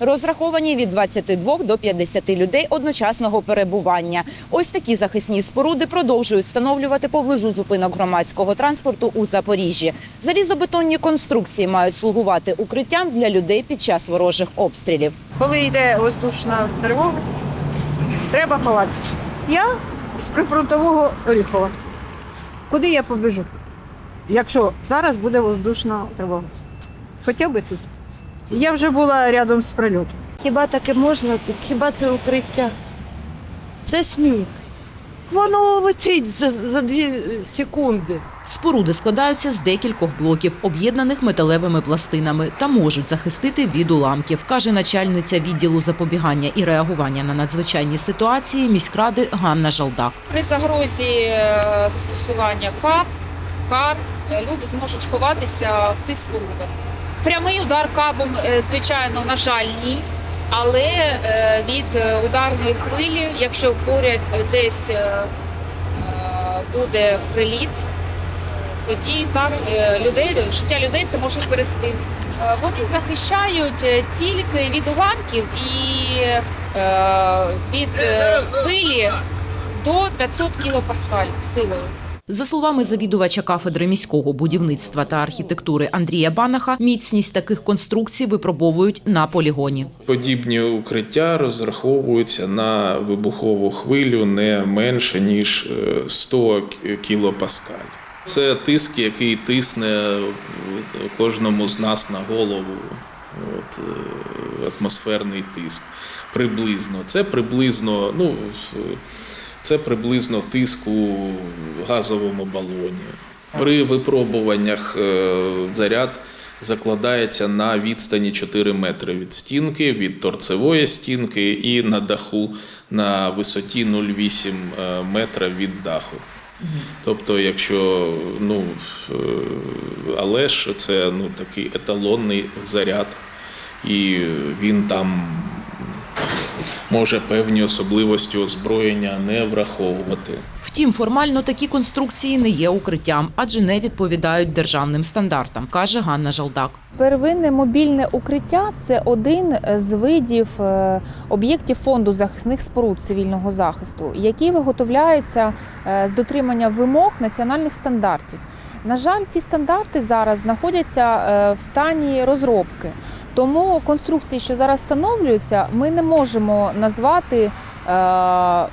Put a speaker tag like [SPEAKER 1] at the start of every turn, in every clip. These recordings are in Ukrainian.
[SPEAKER 1] Розраховані від 22 до 50 людей одночасного перебування. Ось такі захисні споруди продовжують встановлювати поблизу зупинок громадського транспорту у Запоріжжі. Залізобетонні конструкції мають слугувати укриттям для людей під час ворожих обстрілів.
[SPEAKER 2] Коли йде воздушна тривога, треба ховатися. Я з прифронтового Оріхова. Куди я побіжу? Якщо зараз буде воздушна тривога. Хоча б тут. Я вже була рядом з прильотом.
[SPEAKER 3] Хіба таке можна? Хіба це укриття? Це сміх. Воно летить за, за дві секунди.
[SPEAKER 4] Споруди складаються з декількох блоків, об'єднаних металевими пластинами, та можуть захистити від уламків, каже начальниця відділу запобігання і реагування на надзвичайні ситуації міськради Ганна Жалдак.
[SPEAKER 5] При загрозі е, застосування кап, кар е, люди зможуть ховатися в цих спорудах. Прямий удар кабом, е, звичайно, на жаль, ні. Але е, від е, ударної хвилі, якщо поряд десь буде приліт, тоді так людей, життя людей це може вберегти. Вони захищають тільки від уламків і від хвилі до 500 кілопаскаль силою.
[SPEAKER 4] За словами завідувача кафедри міського будівництва та архітектури Андрія Банаха, міцність таких конструкцій випробовують на полігоні.
[SPEAKER 6] Подібні укриття розраховуються на вибухову хвилю не менше ніж е, 100 кілопаскаль. Це тиск, який тисне е, кожному з нас на голову. От, е, атмосферний тиск. Приблизно. Це приблизно, ну, е, це приблизно тиск у газовому балоні. При випробуваннях е, заряд закладається на відстані 4 метри від стінки, від торцевої стінки і на даху на висоті 0,8 е, метра від даху. Тобто, якщо ну е, але ж це ну такий еталонний заряд, і він там може певні особливості озброєння не враховувати.
[SPEAKER 4] Втім, формально такі конструкції не є укриттям, адже не відповідають державним стандартам, каже Ганна Жалдак.
[SPEAKER 7] Первинне мобільне укриття це один з видів е, об'єктів фонду захисних споруд цивільного захисту, які виготовляються е, з дотримання вимог національних стандартів. На жаль, ці стандарти зараз знаходяться е, в стані розробки. Тому конструкції, що зараз встановлюються, ми не можемо назвати е,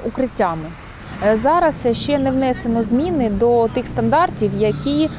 [SPEAKER 7] укриттями. Е, Зараз ще не внесено зміни до тих стандартів, які е,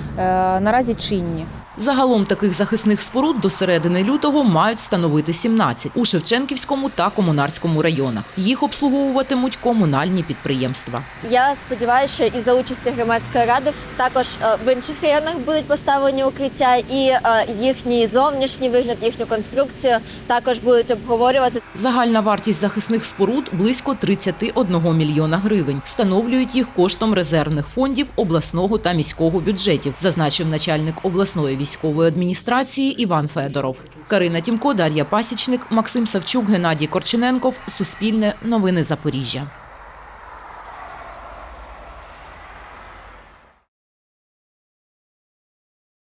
[SPEAKER 7] наразі чинні.
[SPEAKER 4] Загалом таких захисних споруд до середини лютого мають встановити 17 у Шевченківському та Комунарському районах. Їх обслуговуватимуть комунальні підприємства.
[SPEAKER 8] Я сподіваюся, що і за участі громадської ради також е, в інших районах будуть поставлені укриття, і е, їхній зовнішній вигляд, їхню конструкцію також будуть обговорювати.
[SPEAKER 4] Загальна вартість захисних споруд близько 31 мільйона гривень. Встановлюють їх коштом резервних фондів обласного та міського бюджетів, зазначив начальник обласної військової адміністрації Іван Федоров. Карина Тімко, Дар'я Пасічник, Максим Савчук, Геннадій Корчененков. Суспільне новини Запоріжжя.